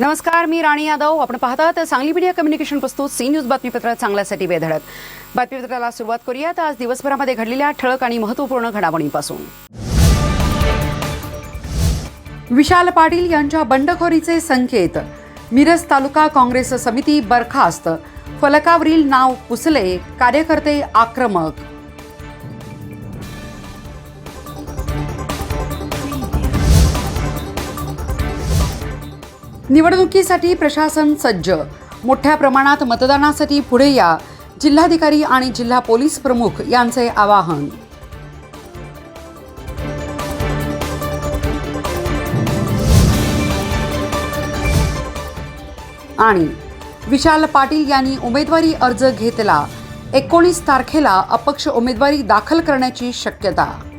नमस्कार मी राणी यादव. आपण पाहतात सांगली मीडिया कम्युनिकेशन प्रस्तुत सी न्यूज बातमीपत्र चांगल्यासाठी वेधडत बातमीपत्राला सुरुवात करूयात. आज दिवसभरामध्ये घडलेल्या ठळक आणि महत्त्वपूर्ण घडामोडींपासून. विशाल पाटील यांच्या बंडखोरीचे संकेत. मिरज तालुका काँग्रेस समिती बरखास्त. फलकावरील नाव पुसले कार्यकर्ते आक्रमक. निवडणुकीसाठी प्रशासन सज्ज. मोठ्या प्रमाणात मतदानासाठी पुढे या. जिल्हाधिकारी आणि जिल्हा पोलीस प्रमुख यांचे आवाहन. आणि विशाल पाटील यांनी उमेदवारी अर्ज घेतला. एकोणीस तारखेला अपक्ष उमेदवारी दाखल करण्याची शक्यता.